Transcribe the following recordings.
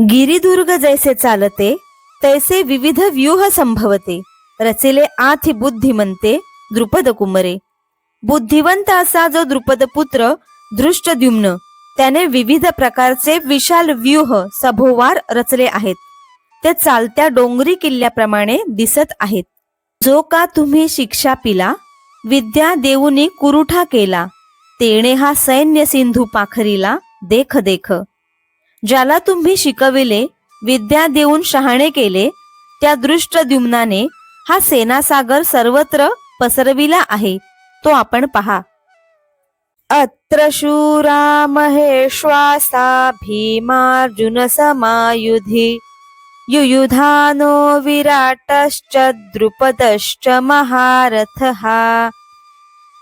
गिरिदुर्ग जैसे चालते तैसे विविध व्यूह संभवते. रचिले आथि बुद्धिमंते द्रुपद कुमरे. बुद्धिवंत असा जो द्रुपद पुत्र दृष्टद्युम्न त्याने विविध प्रकारचे विशाल व्यूह सभोवार रचले आहेत. ते चालत्या डोंगरी किल्ल्याप्रमाणे दिसत आहेत. जो का तुम्ही शिक्षा पिला विद्या देऊनी कुरुठा केला तेणे हा सैन्य सिंधू पाखरीला देख देख. ज्याला तुम्ही शिकविले विद्या देऊन शहाणे केले त्या दृष्टद्युम्नाने हा सेनासागर सर्वत्र पसरविला आहे तो आपण पहा. अत्र शूरा महेश्वासा भीमार्जुन समायुधी युयुधानो विराटश्च द्रुपदश्च महारथ.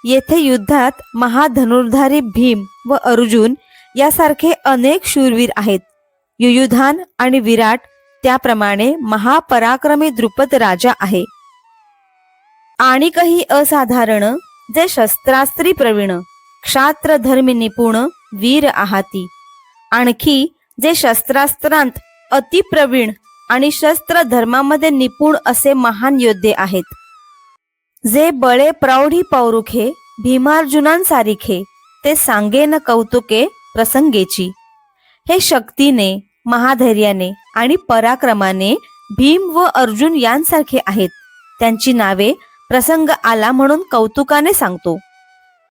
येथे युद्धात महाधनुर्धारी भीम व अर्जुन यासारखे अनेक शूरवीर आहेत. युयुधान आणि विराट त्याप्रमाणे महापराक्रमी द्रुपद राजा आहे. आणि काही असाधारण जे शस्त्रास्त्री प्रवीण क्षात्रधर्मी निपुण वीर आहाती. आणखी जे शस्त्रास्त्रांत अतिप्रवीण आणि शस्त्र धर्मामध्ये निपुण असे महान योद्धे आहेत. जे बळे प्रौढी पौरुखे भीमार्जुनांसारिखे ते सांगेन कौतुके प्रसंगेची. हे शक्तीने महाधैर्याने आणि पराक्रमाने भीम व अर्जुन यांसारखे आहेत. त्यांची नावे प्रसंग आला म्हणून कौतुकाने सांगतो.